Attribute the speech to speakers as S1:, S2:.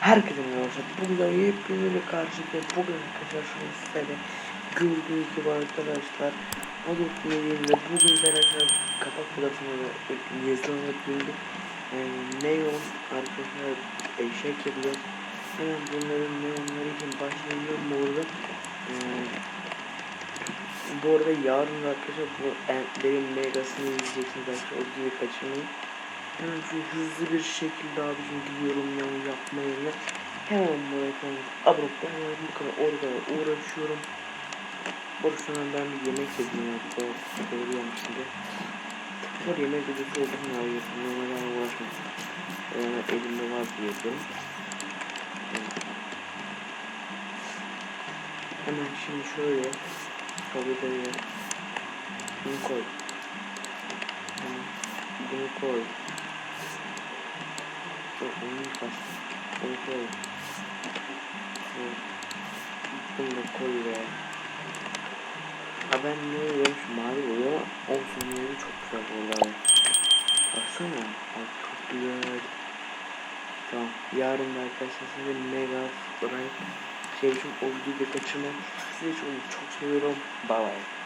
S1: Herkese merhaba. Bugün yepyeni bir karşıda bugün arkadaşlar sizlere gördüğünüz gibi arkadaşlar Adobe Media'nın bugün arkadaşlar kapak fotoğrafını yazılan ekleyildi. Ee, neon arkadaşlar eşek yapıyor. Hemen bunların neonları için başlayacağım bu arada. Ee, bu arada yarın arkadaşlar bu Entlerin Megas'ını izleyeceksiniz arkadaşlar o videoyu kaçırmayın. Hemen hızlı bir şekilde abicim gidiyorum yani yapma yerine. Hemen buraya koyuyorum. Abone hemen bu kadar orada uğraşıyorum. Boşuna ben bir yemek yedim ya. Doğru, doğru yanlışında. Bu yemek videosu oldu mu ya? Normalden uğraşmadım. Yani elimde var yapıyorum. Hemen şimdi şöyle kabloları bunu koy. Bunu koy. Yok onun kaçtı. Evet. Bunu da koy be. Ha ben ne diyorum şu mavi ama olsun yeri çok güzel abi. Baksana. Abi çok güzel. Tamam. Yarın da arkadaşlar size mega drive şey için o videoyu da kaçırmayın. Sizi çok, çok seviyorum. Bye bye.